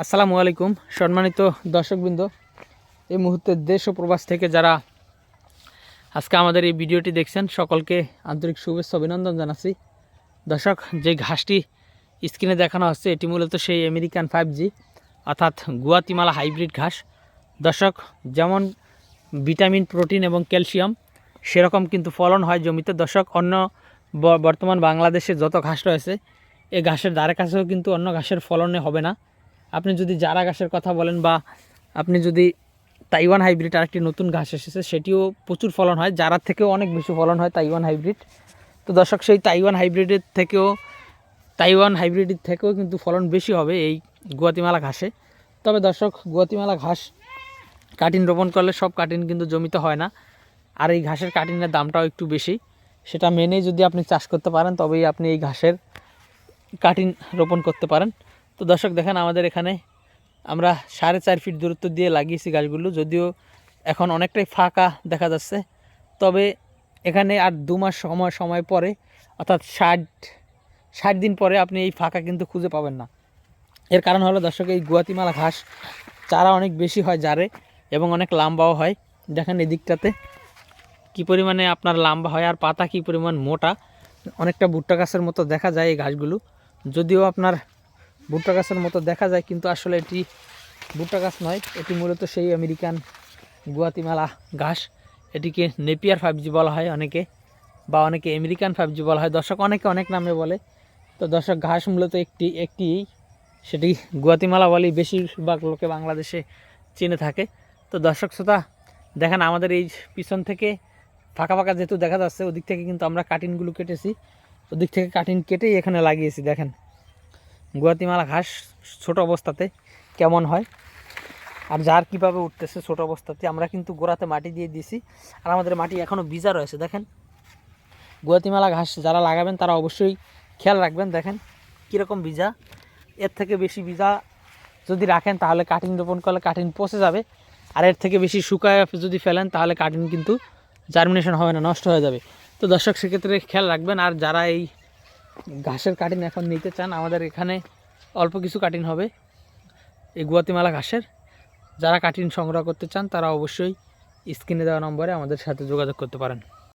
আসসালামু আলাইকুম। সম্মানিত দর্শকবৃন্দ, এই মুহূর্তে দেশ ও প্রবাস থেকে যারা আজকে আমাদের এই ভিডিওটি দেখছেন, সকলকে আন্তরিক শুভেচ্ছা, অভিনন্দন জানাচ্ছি। দর্শক, যে ঘাসটি স্ক্রিনে দেখানো হচ্ছে, এটি মূলত সেই আমেরিকান ফাইভ জি অর্থাৎ গুয়াতিমালা হাইব্রিড ঘাস। দর্শক, যেমন ভিটামিন, প্রোটিন এবং ক্যালসিয়াম, সেরকম কিন্তু ফলন হয় জমিতে। দর্শক, অন্য বর্তমান বাংলাদেশে যত ঘাস রয়েছে এই ঘাসের দ্বারে কাছেও কিন্তু অন্য ঘাসের ফলনে হবে না। আপনি যদি জারা ঘাসের কথা বলেন বা আপনি যদি তাইওয়ান হাইব্রিড আরেকটি নতুন ঘাস এসেছে, সেটিও প্রচুর ফলন হয়। জারার থেকেও অনেক বেশি ফলন হয় তাইওয়ান হাইব্রিড। তো দর্শক, সেই তাইওয়ান হাইব্রিডের থেকেও, তাইওয়ান হাইব্রিডের থেকেও কিন্তু ফলন বেশি হবে এই গুয়াতিমালা ঘাসে। তবে দর্শক, গুয়াতিমালা ঘাস কাটিন রোপণ করলে সব কাটিন কিন্তু জমিতে হয় না। আর এই ঘাসের কাটিনের দামটাও একটু বেশি। সেটা মেনে যদি আপনি চাষ করতে পারেন, তবেই আপনি এই ঘাসের কাটিন রোপণ করতে পারেন। তো দর্শক দেখেন আমাদের এখানে আমরা সাড়ে চার ফিট দূরত্ব দিয়ে লাগিয়েছি গাছগুলো, যদিও এখন অনেকটাই ফাঁকা দেখা যাচ্ছে। তবে এখানে আর দু মাস সময় সময় পরে, অর্থাৎ ষাট ষাট দিন পরে আপনি এই ফাঁকা কিন্তু খুঁজে পাবেন না। এর কারণ হলো দর্শক, এই গুয়াতিমালা ঘাস চারা অনেক বেশি হয় জারে এবং অনেক লম্বাও হয়। দেখেন এদিকটাতে কী পরিমাণে আপনার লম্বা হয় আর পাতা কী পরিমাণ মোটা, অনেকটা ভুট্টা গাছের মতো দেখা যায় এই ঘাসগুলো। যদিও আপনার ভুট্টা গাছের মতো দেখা যায়, কিন্তু আসলে এটি ভুট্টা গাছ নয়। এটি মূলত সেই আমেরিকান গুয়াতিমালা ঘাস। এটিকে নেপিয়ার ফাইভ জি বলা হয় অনেকে, বা অনেকে আমেরিকান ফাইভ জি বলা হয়। দর্শক অনেকে অনেক নামে বলে। তো দর্শক, ঘাস মূলত একটি একটি সেটি গুয়াতিমালা বলেই বেশিরভাগ লোকে বাংলাদেশে চিনে থাকে। তো দর্শক, শ্রোতা, দেখেন আমাদের এই পিছন থেকে, ফাঁকা ফাঁকা যেহেতু দেখা যাচ্ছে, ওদিক থেকে কিন্তু আমরা কাটিনগুলো কেটেছি। ওদিক থেকে কাটিন কেটেই এখানে লাগিয়েছি, দেখেন। গুয়াতিমালা ঘাস ছোট অবস্থাতে কেমন হয়? আর যার কীভাবে উঠতেছে ছোট অবস্থাতে, আমরা কিন্তু গোড়াতে মাটি দিয়ে দিয়েছি। আর আমাদের মাটি এখনও ভিজা রয়েছে, দেখেন। গুয়াতিমালা ঘাস যারা লাগাবেন, তারা অবশ্যই খেয়াল রাখবেন, দেখেন কীরকম ভিজা। এর থেকে বেশি ভিজা যদি রাখেন, তাহলে কাটিং রোপণ করলে কাটিং পচে যাবে। আর এর থেকে বেশি শুকায় যদি ফেলেন, তাহলে কাটিং কিন্তু জার্মিনেশন হবে না, নষ্ট হয়ে যাবে। তো দর্শক, সেক্ষেত্রে খেয়াল রাখবেন। আর যারা এই ঘাসের কাটিং এখন নিতে চান, আমাদের এখানে অল্প কিছু কাটিং হবে। এই গুয়াতিমালা ঘাসের। যারা কাটিং সংগ্রহ করতে চান, তারা অবশ্যই স্ক্রিনে দেওয়া নম্বরে আমাদের সাথে যোগাযোগ করতে পারেন।